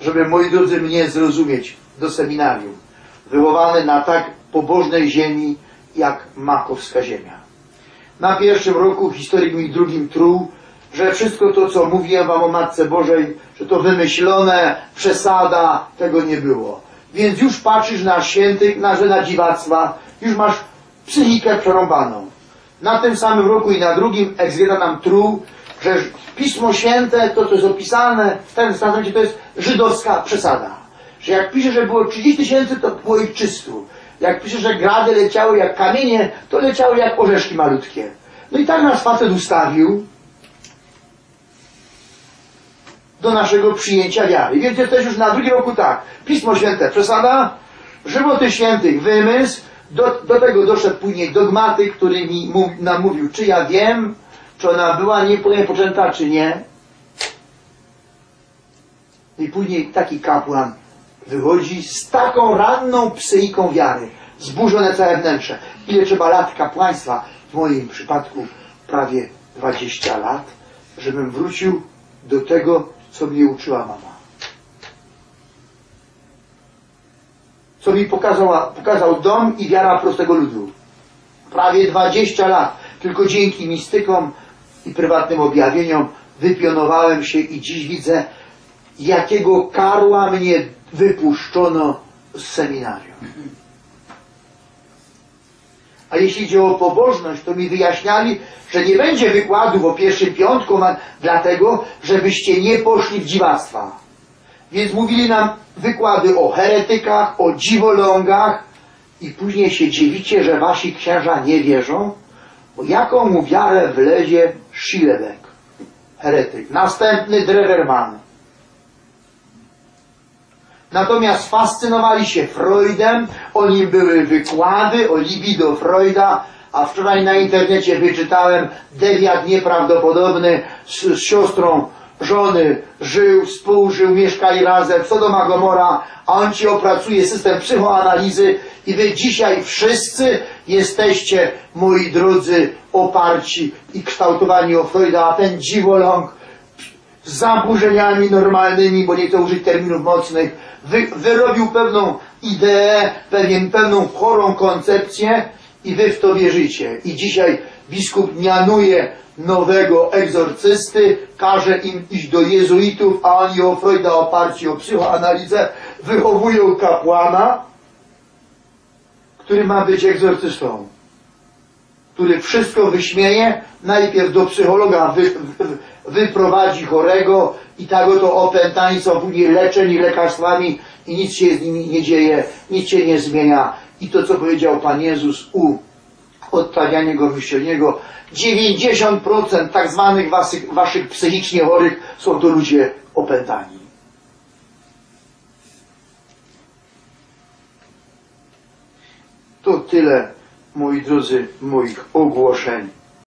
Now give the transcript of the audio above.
żeby moi drodzy mnie zrozumieć do seminarium. Wychowany na tak pobożnej ziemi jak makowska ziemia. Na pierwszym roku historii mi drugim truł, że wszystko to, co mówiłem wam o Matce Bożej, że to wymyślone, przesada, tego nie było. Więc już patrzysz na świętych, na, że na dziwactwa, już masz psychikę przerąbaną. Na tym samym roku i na drugim Egzgieta nam truł, że Pismo Święte, to co jest opisane w tym testamencie, to jest żydowska przesada. Że jak pisze, że było 30 tysięcy, to było ich 300. Jak pisze, że grady leciały jak kamienie, to leciały jak orzeszki malutkie. No i tak nas facet ustawił do naszego przyjęcia wiary. Więc jesteś już na drugim roku tak. Pismo Święte przesada, żywoty świętych wymysł, do, do tego doszedł później dogmatyk, który mi mów, nam mówił, czy ja wiem, czy ona była niepoczęta, czy nie. I później taki kapłan wychodzi z taką ranną psychiką wiary, zburzone całe wnętrze. Ile trzeba lat kapłaństwa? W moim przypadku prawie 20 lat, żebym wrócił do tego, co mnie uczyła mama. Co mi pokazała, pokazał dom i wiara prostego ludu. Prawie 20 lat. Tylko dzięki mistykom i prywatnym objawieniom wypionowałem się i dziś widzę, jakiego karła mnie wypuszczono z seminarium. A jeśli idzie o pobożność, to mi wyjaśniali, że nie będzie wykładów o pierwszym piątku, dlatego, żebyście nie poszli w dziwactwa. Więc mówili nam wykłady o heretykach, o dziwolągach i później się dziwicie, że wasi księża nie wierzą, bo jaką mu wiarę wlezie Schillebeck, heretyk. Następny Drewerman. Natomiast fascynowali się Freudem, o nim były wykłady o libido Freuda, a wczoraj na internecie wyczytałem dewiat nieprawdopodobny z, z siostrą żony żył, współżył, mieszkali razem, Sodoma Gomora, a on ci opracuje system psychoanalizy i wy dzisiaj wszyscy jesteście, moi drodzy, oparci i kształtowani o Freuda, a ten dziwoląg z zaburzeniami normalnymi, bo nie chcę użyć terminów mocnych, wy, wyrobił pewną ideę, pewien, pewną chorą koncepcję i wy w to wierzycie. I dzisiaj biskup mianuje nowego egzorcysty, każe im iść do jezuitów, a oni o Freuda oparci o psychoanalizę wychowują kapłana, który ma być egzorcystą, który wszystko wyśmieje, najpierw do psychologa wy, wy, wyprowadzi chorego i tak oto opętani są później leczeni lekarstwami i nic się z nimi nie dzieje, nic się nie zmienia. I to, co powiedział Pan Jezus u odprawiania go wyścielniego, 90% tak zwanych waszych, waszych psychicznie chorych są to ludzie opętani. To tyle, moi drodzy, moich ogłoszeń.